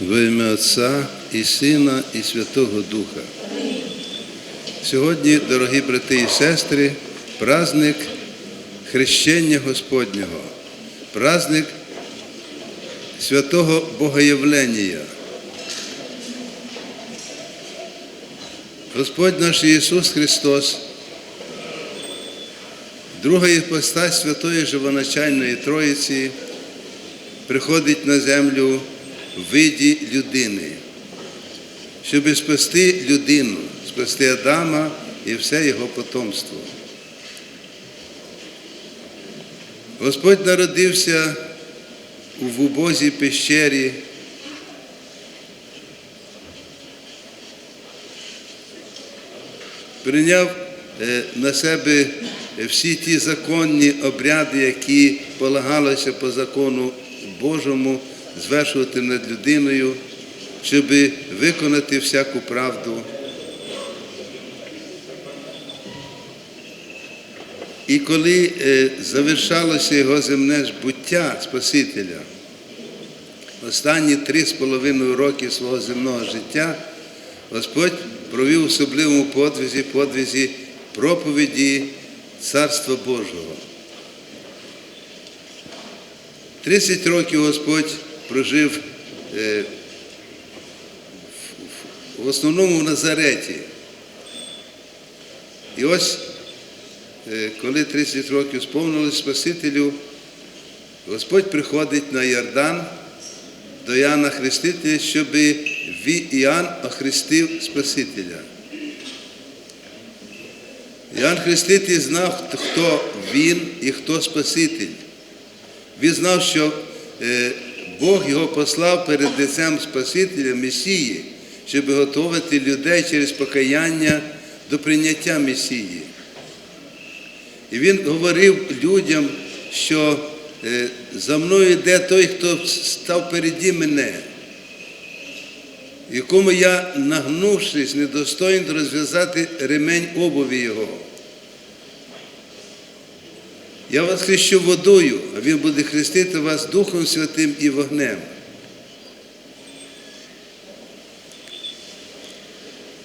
Во ім'я Отця і Сина, і Святого Духа. Сьогодні, дорогі брати і сестри, праздник хрещення Господнього, праздник святого Богоявлення. Господь наш Ісус Христос, друга іпостась Святої Живоначальної Троїці, приходить на землю виді людини, щоб спасти людину, спасти Адама і все його потомство. Господь народився в убозій пещері. Прийняв е, на себе всі ті законні обряди, які полагалося по закону Божому звершувати над людиною, щоб виконати всяку правду. І коли е, завершалося його земне буття Спасителя, останні три з половиною роки свого земного життя, Господь провів особливому подвизі, подвизі проповіді Царства Божого. 30 років Господь прожив е, в основному в Назареті. І ось, е, коли 30 років сповнилось Спасителю, Господь приходить на Йордан до Іоанна Хрестителя, щоб Іоанн охрестив Спасителя. Іоанн Хреститель знав, хто він і хто Спаситель. Він знав, що е, Бог його послав перед лицем Спасителя Месії, щоб готувати людей через покаяння до прийняття Месії. І він говорив людям, що е, за мною йде той, хто став переді мене, якому я, нагнувшись, недостойний розв'язати ремень обуві його. Я вас хрещу водою, а Він буде хрестити вас Духом Святим і вогнем.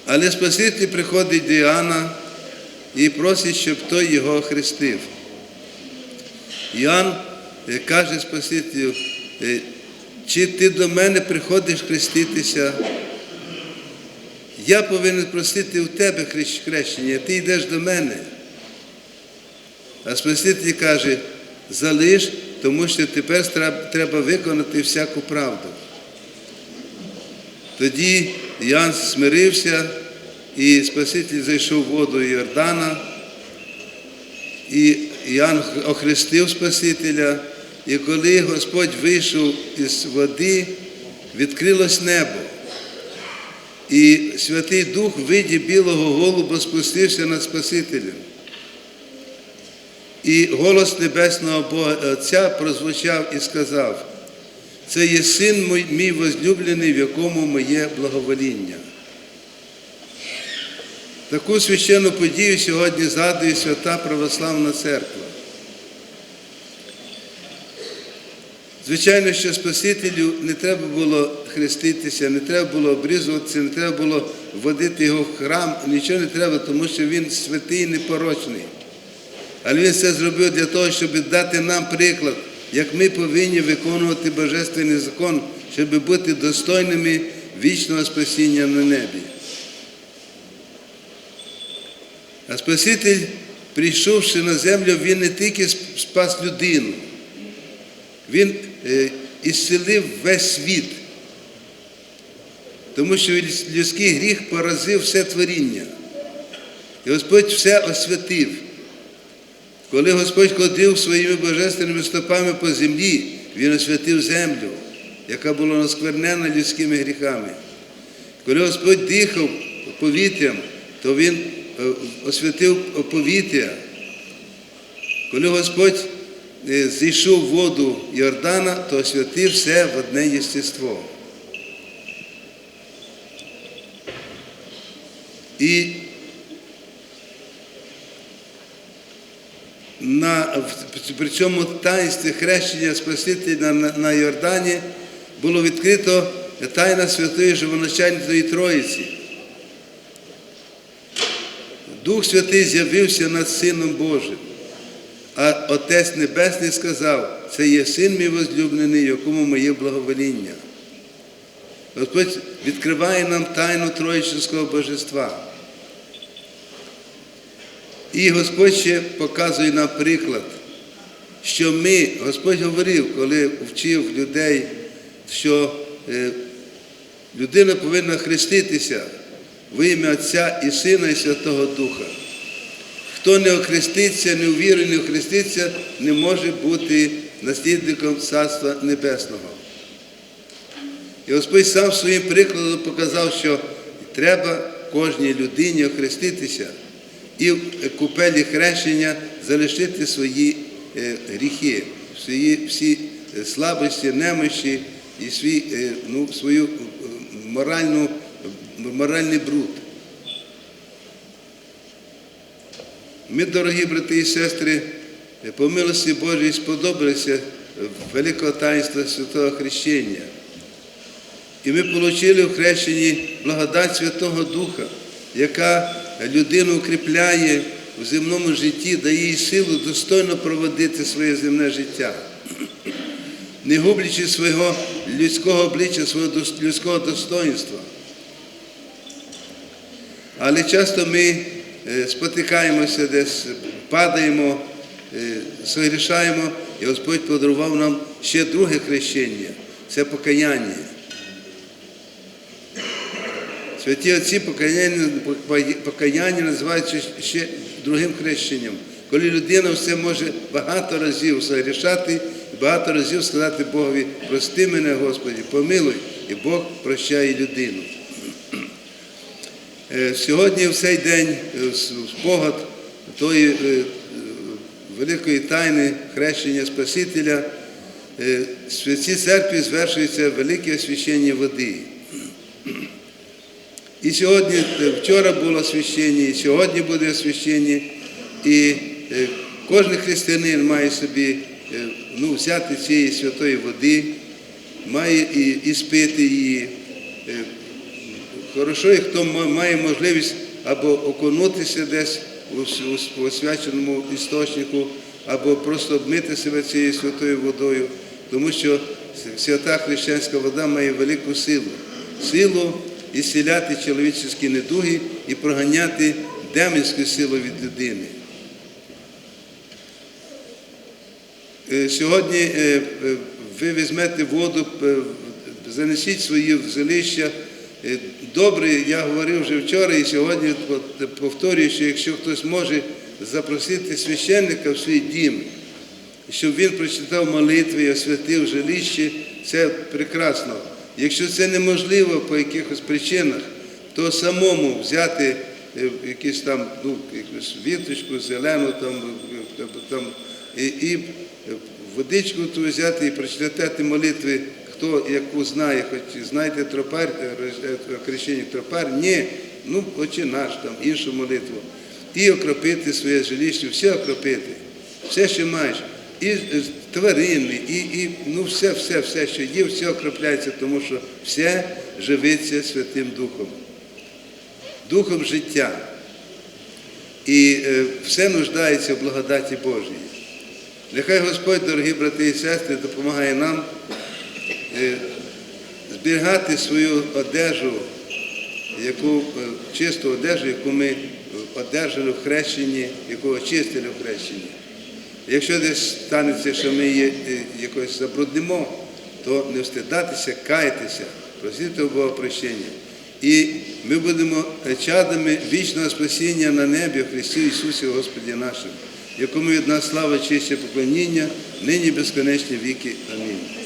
Але Спаситель приходить до Іоанна і просить, щоб той його охрестив. Іоанн каже Спасителю, е, чи ти до мене приходиш хреститися? Я повинен просити у тебе хрещення, ти йдеш до мене. А Спаситель каже, залиш, тому що тепер треба виконати всяку правду. Тоді Ян смирився, і Спаситель зайшов в воду Йордана, і Ян охрестив Спасителя, і коли Господь вийшов із води, відкрилось небо. І Святий Дух в виді білого голуба спустився над Спасителем. І голос Небесного Бога Отця прозвучав і сказав, це є син мій, мій возлюблений, в якому моє благовоління. Таку священну подію сьогодні згадує Свята Православна Церква. Звичайно, що Спасителю не треба було хреститися, не треба було обрізуватися, не треба було вводити його в храм, нічого не треба, тому що він святий і непорочний. Але він це зробив для того, щоб дати нам приклад, як ми повинні виконувати Божественний закон, щоб бути достойними вічного спасіння на небі. А Спаситель, прийшовши на землю, він не тільки спас людину, він ісцелив весь світ, тому що людський гріх поразив все творіння. І Господь все освятив. Коли Господь ходив своїми божественними стопами по землі, Він освятив землю, яка була насквернена людськими гріхами. Коли Господь дихав повітрям, то Він освятив повітря. Коли Господь зійшов в воду Йордана, то освятив все в одне єстество. І на, при цьому таїнстві хрещення Спасителя на, Йордані було відкрито тайна Святої Живоначальної Троїці. Дух Святий з'явився над Сином Божим, а Отець Небесний сказав, це є син мій возлюблений, якому моє благовоління. Господь відкриває нам тайну Троїчинського божества. І Господь ще показує нам приклад, що ми, Господь говорив, коли вчив людей, що е, людина повинна хреститися в ім'я Отця і Сина і Святого Духа. Хто не охреститься, не увірує, не охреститься, не може бути наслідником Царства Небесного. І Господь сам своїм прикладом показав, що треба кожній людині охреститися і в купелі хрещення залишити свої е, гріхи, свої всі е, слабості, немощі і свій, е, ну, свою моральну, моральний бруд. Ми, дорогі брати і сестри, по милості Божій сподобалися великого таїнства святого хрещення. І ми отримали в хрещенні благодать Святого Духа, яка людину укріпляє в земному житті, дає їй силу достойно проводити своє земне життя, не гублячи свого людського обличчя, свого людського достоинства. Але часто ми е, спотикаємося десь, падаємо, е, согрішаємо, і Господь подарував нам ще друге хрещення це покаяння. Святі отці покаяння, покаяння називають ще- другим хрещенням, коли людина все може багато разів согрішати і багато разів сказати Богові, прости мене, Господи, помилуй, і Бог прощає людину. Е, Сьогодні в цей день е, спогад тої е, великої тайни хрещення Спасителя в святій церкві звершується велике освящення води. І сьогодні, е, вчора було освящення, і сьогодні буде освящення, і е, кожен християнин має собі е, ну, взяти цієї святої води, має і, і спити її. Хорошо, і хто має можливість або окунутися десь у освяченому істочнику, або просто обмити себе цією святою водою, тому що свята християнська вода має велику силу. Силу ісціляти чоловічі недуги і проганяти демонську силу від людини. Е, Сьогодні е, е, ви візьмете воду, занесіть свої в Добре, я говорив вже вчора і сьогодні повторюю, що якщо хтось може запросити священника в свій дім, щоб він прочитав молитви і освятив жилище, це прекрасно. Якщо це неможливо по якихось причинах, то самому взяти е, якусь там ну, якусь віточку зелену там, е, там і, і е, водичку ту взяти і прочитати молитви, хто яку знає, хоч знаєте тропар, крещення тропар, ні, ну очі наш там, іншу молитву. І окропити своє жилище, все окропити, все, що маєш. І тварини, і, і ну, все, все, все, що є, все окропляється, тому що все живиться Святим Духом, Духом життя. І е, все нуждається в благодаті Божій. Нехай Господь, дорогі брати і сестри, допомагає нам е, зберігати свою одежу, яку, е, чисту одежу, яку ми одержали в хрещенні, яку очистили в хрещенні. Якщо десь станеться, що ми її е, якось забруднимо, то не встидатися, каятися, просити у Бога прощення. І ми будемо чадами вічного спасіння на небі в Христі Ісусі Господі нашому, якому від нас слава, честь і поклоніння, нині безконечні віки. Амінь.